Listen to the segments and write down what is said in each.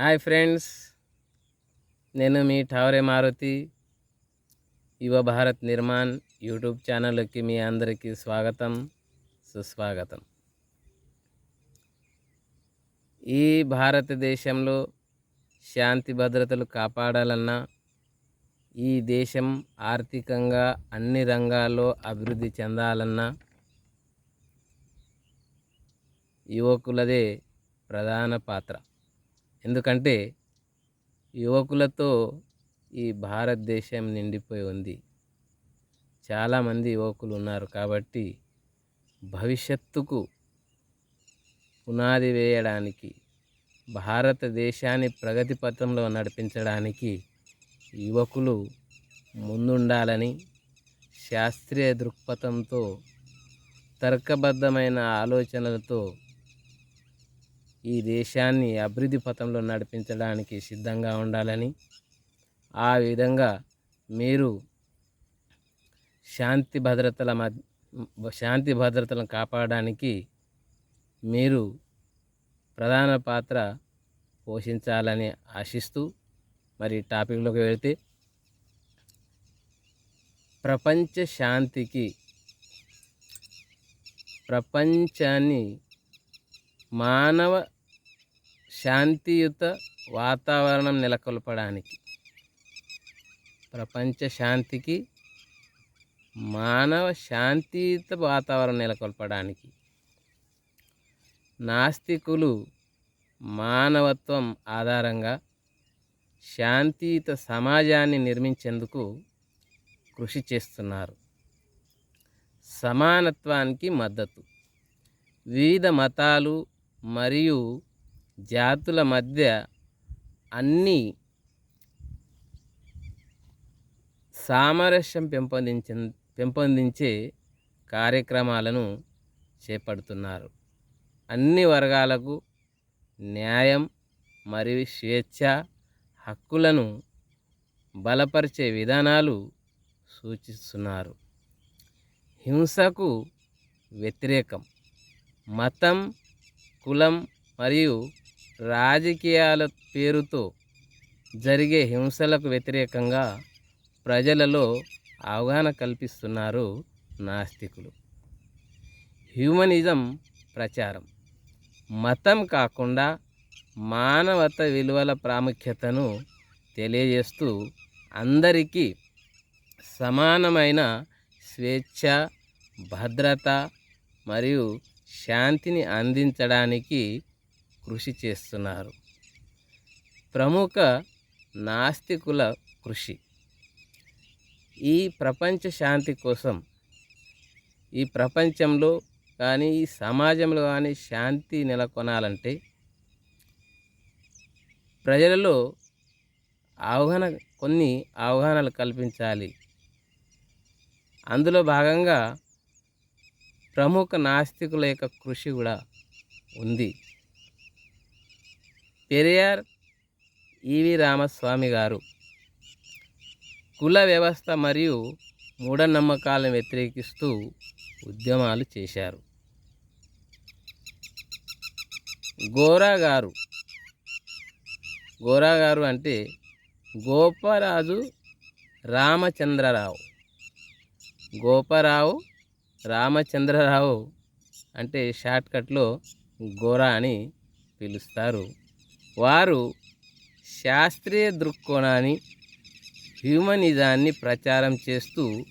Hi friends నేను మీ ఠావరే మారుతి యువ Bharat Nirman YouTube ఛానల్కి మీ అందరికీ స్వాగతం సుస్వాగతం. ఈ భారతదేశంలో శాంతి భద్రతలు కాపాడాలన్నా ఈ దేశం ఆర్థికంగా అన్ని రంగాల్లో అభివృద్ధి చెందాలన్నా యువకులదే ప్రధాన పాత్ర. ఎందుకంటే యువకులతో ఈ భారతదేశం నిండిపోయి ఉంది. చాలామంది యువకులు ఉన్నారు కాబట్టి భవిష్యత్తుకు పునాది వేయడానికి భారతదేశాన్ని ప్రగతి పథంలో నడిపించడానికి యువకులు ముందుండాలని శాస్త్రీయ దృక్పథంతో తర్కబద్ధమైన ఆలోచనలతో ఈ దేశాన్ని అభివృద్ధి పథంలో నడిపించడానికి సిద్ధంగా ఉండాలని ఆ విధంగా మీరు శాంతి భద్రతల మధ్య శాంతి భద్రతలను కాపాడడానికి మీరు ప్రధాన పాత్ర పోషించాలని ఆశిస్తూ మరి టాపిక్లోకి వెళితే ప్రపంచ శాంతికి ప్రపంచాన్ని మానవ శాంతియుత వాతావరణం నెలకొల్పడానికి ప్రపంచ శాంతికి మానవ శాంతియుత వాతావరణం నెలకొల్పడానికి నాస్తికులు మానవత్వం ఆధారంగా శాంతియుత సమాజాన్ని నిర్మించేందుకు కృషి చేస్తున్నారు. సమానత్వానికి మద్దతు. వివిధ మతాలు మరియు జాతుల మధ్య అన్ని సామరస్యం పెంపొందించ పెంపొందించే కార్యక్రమాలను చేపడుతున్నారు. అన్ని వర్గాలకు న్యాయం మరియు స్వేచ్ఛ హక్కులను బలపరిచే విధానాలు సూచిస్తున్నారు. హింసకు వ్యతిరేకం మతం కులం మరియు రాజకీయాల పేరుతో జరిగే హింసలకు వ్యతిరేకంగా ప్రజలలో అవగాహన కల్పిస్తున్నారు నాస్తికులు. హ్యూమనిజం ప్రచారం. మతం కాకుండా మానవత విలువల ప్రాముఖ్యతను తెలియజేస్తూ అందరికీ సమానమైన స్వేచ్ఛ భద్రత మరియు శాంతిని అందించడానికి కృషి చేస్తున్నారు. ప్రముఖ నాస్తికుల కృషి. ఈ ప్రపంచ శాంతి కోసం ఈ ప్రపంచంలో కానీ ఈ సమాజంలో కానీ శాంతి నెలకొనాలంటే ప్రజలలో అవగాహన కొన్ని అవగాహనలు కల్పించాలి. అందులో భాగంగా ప్రముఖ నాస్తికుల యొక్క కృషి కూడా ఉంది. పెరియార్ ఈవి రామస్వామి గారు. కుల వ్యవస్థ మరియు మూఢనమ్మకాలను వ్యతిరేకిస్తూ ఉద్యమాలు చేశారు. గోరా గారు. గోరా గారు అంటే గోపరాజు రామచంద్రరావు. గోపరావు రామచంద్రరావు అంటే షార్ట్కట్లో గోరా అని పిలుస్తారు. వారు శాస్త్రీయ దృక్కోణాన్ని హ్యూమనిజాన్ని ప్రచారం చేస్తూ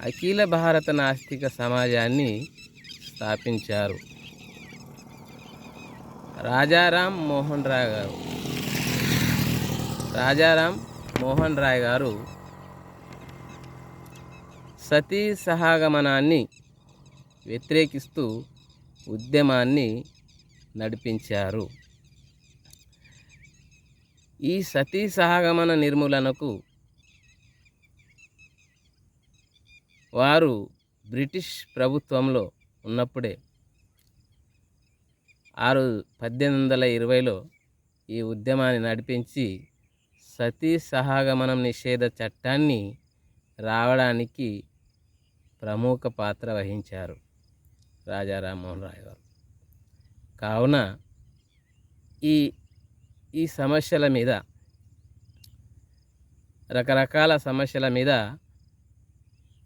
అఖిల భారత నాస్తిక సమాజాన్ని స్థాపించారు. రాజారాం మోహన్ రాయ్ గారు. రాజారాం మోహన్ రాయ్ గారు సతీ సహాగమనాన్ని వ్యతిరేకిస్తూ ఉద్యమాన్ని నడిపించారు. ఈ సతీ సహగమన నిర్మూలనకు వారు బ్రిటిష్ ప్రభుత్వంలో ఉన్నప్పుడే ఆరు పద్దెనిమిది వందల ఇరవైలో ఈ ఉద్యమాన్ని నడిపించి సతీ సహాగమనం నిషేధ చట్టాన్ని రావడానికి ప్రముఖ పాత్ర వహించారు రాజా రామ్మోహన్ రాయ్ గారు. కావున ఈ ఈ సమస్యల మీద రకరకాల సమస్యల మీద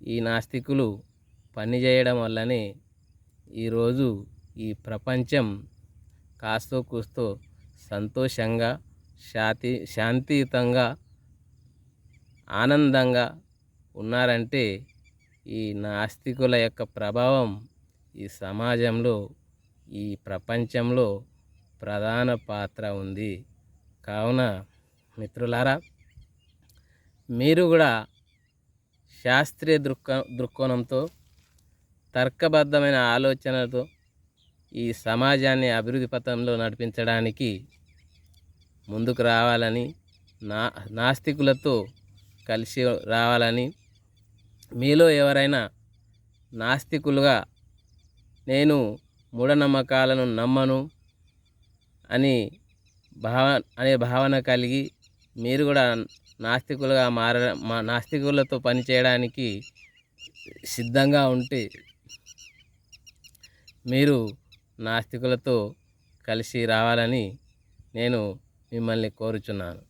ఈ నాస్తికులు పనిచేయడం వల్లనే ఈరోజు ఈ ప్రపంచం కాస్తో కూస్తో సంతోషంగా శాంతి శాంతియుతంగా ఆనందంగా ఉన్నారంటే ఈ నాస్తికుల యొక్క ప్రభావం ఈ సమాజంలో ఈ ప్రపంచంలో ప్రధాన పాత్ర ఉంది. కావున మిత్రులారా మీరు కూడా శాస్త్రీయ దృక్క దృక్కోణంతో తర్కబద్ధమైన ఆలోచనలతో ఈ సమాజాన్ని అభివృద్ధి పథంలో నడిపించడానికి ముందుకు రావాలని నా నాస్తికులతో కలిసి రావాలని మీలో ఎవరైనా నాస్తికులుగా నేను మూఢనమ్మకాలను నమ్మను అని భావ అనే భావన కలిగి మీరు కూడా నాస్తికులుగా మార మా నాస్తికులతో పనిచేయడానికి సిద్ధంగా ఉంటే మీరు నాస్తికులతో కలిసి రావాలని నేను మిమ్మల్ని కోరుచున్నాను.